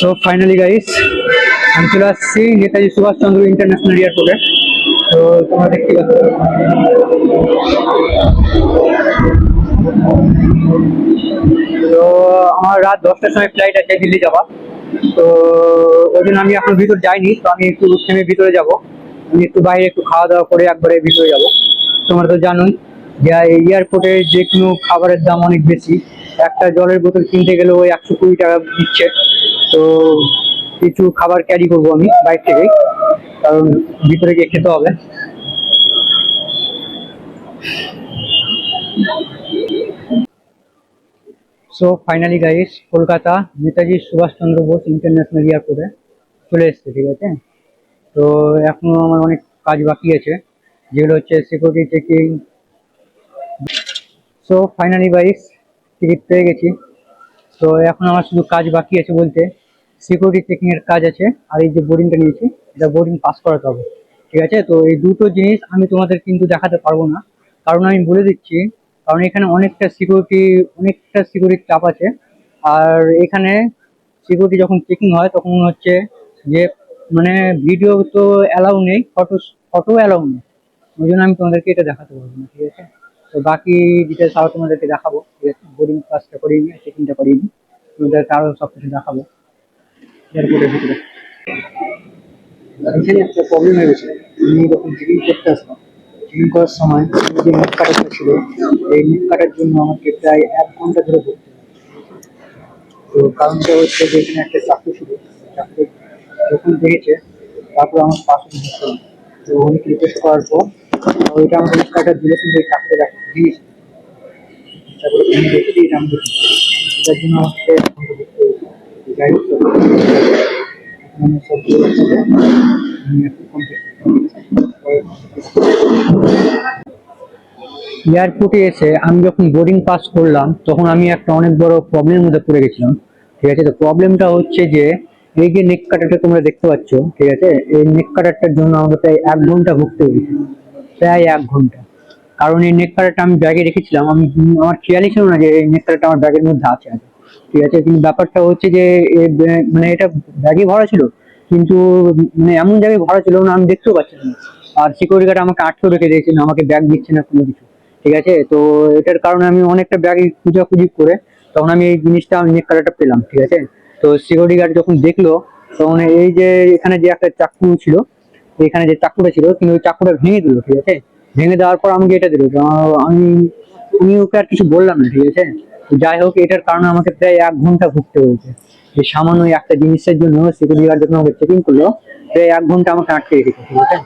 So finally guys আমি চলে আসছি নেতাজি সুভাষচন্দ্র ইন্টারন্যাশনাল এয়ারপোর্টে তো তোমরা দেখতে পাচ্ছ। তো আমার রাত দশটার সময় ফ্লাইট আছে দিল্লি যাওয়া তো ওই জন্য আমি এখন ভিতর যাইনি, তো আমি একটু থেমে ভিতরে যাব। আমি একটু বাইরে একটু খাওয়া দাওয়া করে একবারে ভিতরে যাব। তোমরা তো জানোই যে এয়ারপোর্টে যে কোনো খাবারের দাম অনেক বেশি। একটা জলের বোতল কিনতে গেলে ওই একশো কুড়ি টাকা দিচ্ছে। তো কিছু খাবার ক্যারি করব আমি বাইরে থেকেই কারণ ভিতরে গিয়ে খেতে হবে। So finally guys Kolkata Netaji Subhashchandra Bose international এয়ারপোর্টে চলে এসছে, ঠিক আছে? তো এখনও আমার অনেক কাজ বাকি আছে, যেগুলো হচ্ছে security checking so finally guys ticket পেয়ে গেছি। তো এখন আমার শুধু কাজ বাকি আছে বলতে সিকিউরিটি চেকিং এর কাজ আছে, আর এই যে বোর্ডিংটা নিয়েছি, এটা বোর্ডিং পাস করাতে হবে। ঠিক আছে? তো এই দুটো জিনিস আমি তোমাদের কিন্তু দেখাতে পারব না। কারণ আমি বলে দিচ্ছি, কারণ এখানে অনেকটা সিকিউরিটি অনেকটা সিকিউরিটি চাপ আছে। আর এখানে সিকিউরিটি যখন চেকিং হয়, তখন হচ্ছে যে মানে ভিডিও তো অ্যালাউ নেই ফটো ফটো অ্যালাউ নেই। ওই জন্য আমি তোমাদেরকে এটা দেখাতে পারব না, ঠিক আছে? তো বাকি ডিটেলস আরও তোমাদেরকে দেখাবো। ঠিক আছে? বোর্ডিং পাসটা করিয়ে নিই চেকিংটা করিয়ে নিই। তোমাদেরকে আরও সব কিছু দেখাবো। এয়ারপোর্টের ভিতরে। এখানে একটা প্রবলেম হয়ে গেছে। যখন চেকিং করতে আসলাম চেকিং করার সময় যে নেট কাটারটা ছিল, এই নেট কাটার জন্য আমাকে প্রায় এক ঘণ্টা ধরে ভর্তি তো কারণটা হচ্ছে যে এখানে একটা চাকরি ছিল। চাকরি যখন দেখেছে, তারপর আমার পাসওয়ার্ড দিচ্ছে তো অনেক রিকোয়েস্ট করার পর ওইটা আমাকে নেট কাটার কিন্তু এই চাকরিটা দিয়েছে। তারপরে আমি দেখে দিই আমি এটার জন্য আমাকে এয়ারপোর্টে এসে আমি যখন বোর্ডিং পাস করলাম, তখন আমি একটা অনেক বড় প্রবলেমের মধ্যে পড়ে গেছিলাম। ঠিক আছে? তো প্রবলেমটা হচ্ছে যে, এই যে নেক কাটারটা তোমরা দেখতে পাচ্ছ, ঠিক আছে? এই নেক কাটারটার জন্য আমাকে প্রায় এক ঘণ্টা ভুগতে হয়েছে। প্রায় এক ঘণ্টা। কারণ এই নেক কাটারটা আমি ব্যাগে রেখেছিলাম। আমি, আমার খেয়ালই ছিল না যে এই নেক কাটারটা আমার ব্যাগের মধ্যে আছে আছে। ঠিক আছে? কিন্তু ব্যাপারটা হচ্ছে যে মানে এটা ব্যাগে ভরা ছিল। কিন্তু মানে এমন জায়গায় ভরা ছিল না, আমি দেখতেও পাচ্ছিলাম না। আর সিকিউরিটি গার্ড আমাকে আটকেও রেখে দিয়েছে না আমাকে ব্যাগ দিচ্ছে না কোনো কিছু। ঠিক আছে? তো এটার কারণে আমি অনেকটা ব্যাগে খুঁজাখুঁজি করে তখন আমি এই জিনিসটা নেক কাটারটা পেলাম, ঠিক আছে? তো সিকিউরিটি গার্ড যখন দেখল, তখন এই যে এখানে যে একটা চাকু ছিল, এখানে যে চাকুটা ছিল, কিন্তু ওই চাকুটা ভেঙে দিল, ঠিক আছে? ভেঙে দেওয়ার পর আমাকে এটা দিল। আমি আমি ওকে আর কিছু বললাম না, ঠিক আছে? যাই হোক, এটার কারণে আমাকে প্রায় এক ঘণ্টা ভুগতে হয়েছে। যে সামান্য একটা জিনিসের জন্য সিকিউরিটি গার্ড যখন আমাকে চেকিং করল, প্রায় এক ঘণ্টা আমাকে আটকে রেখেছে ঠিক আছে?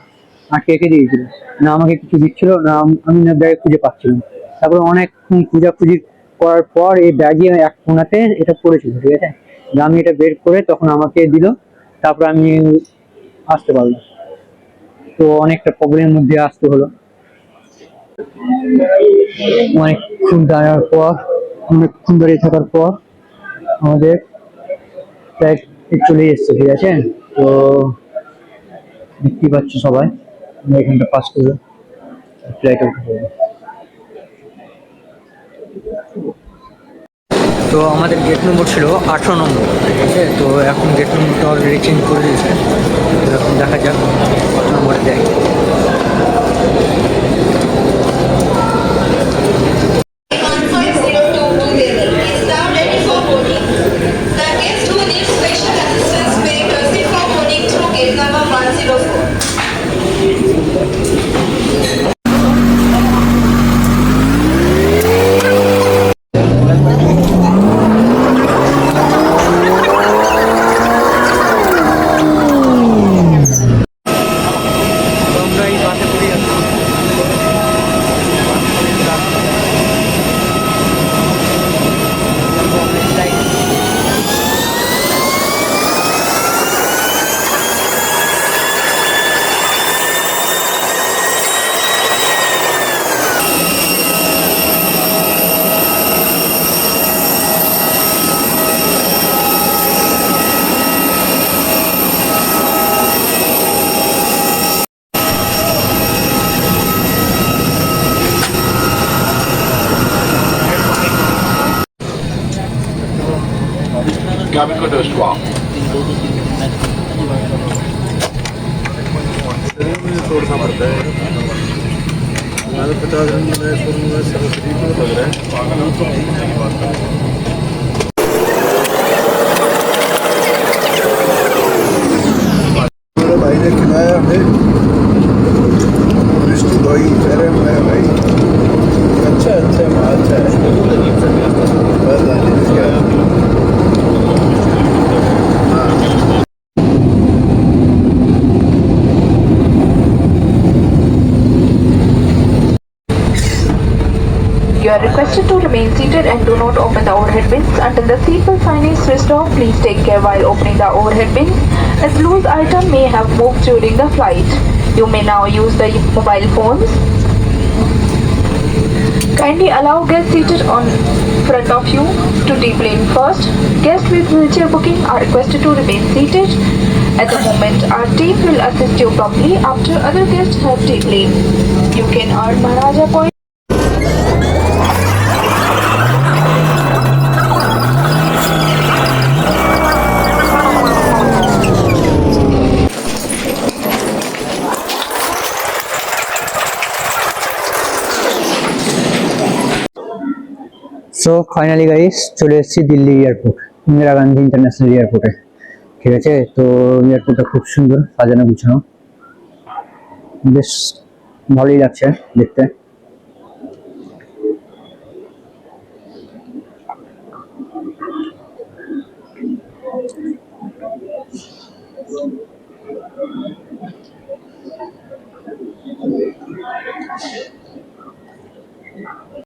আটকে রেখে দিয়েছিল। না আমাকে কিছু দিচ্ছিল, না আমি না ব্যাগে খুঁজে পাচ্ছিলাম। তারপরে অনেক খোঁজাখুঁজি করার পর এই ব্যাগে এক কোনাতে এটা পড়েছিল, ঠিক আছে? আমি এটা বের করে তখন আমাকে দিল, তারপর আমি আসতে পারলাম। তো অনেকটা প্রবলেমের মধ্যে আসতে হলো। অনেকক্ষণ দাঁড়ার পর অনেকক্ষণ দাঁড়িয়ে থাকার পর আমাদের ফ্লাইট চলে এসছে, ঠিক আছে? তো দেখতেই পাচ্ছ সবাই, আমরা এখানটা পাস করব ফ্লাইটে তো আমাদের গেট নম্বর ছিল আঠারো নম্বর, ঠিক আছে? তো এখন গেট নম্বরটা অলরেডি চেঞ্জ করে দিয়েছে। এখন দেখা যাক কত নম্বরে দেয় Gamin Kondoshwa. थोड़ा पड़ता है पचास रन में सरस्वती को लग रहा है You are requested to remain seated and do not open the overhead bins until the seatbelt sign is switched off. Please take care while opening the overhead bin as loose item may have moved during the flight. You may now use the mobile phones. Kindly allow guests seated on front of you to deplane first. Guests with wheelchair booking are requested to remain seated. At the moment, our team will assist you promptly after other guests have deplaned. You can earn Maharaja points. So finally guys চলে এসেছি Delhi airport Indira Gandhi international এয়ারপোর্টে ঠিক আছে? তো এয়ারপোর্টটা খুব সুন্দর, সাজানো গুছানো। বেশ ভালোই লাগছে দেখতে।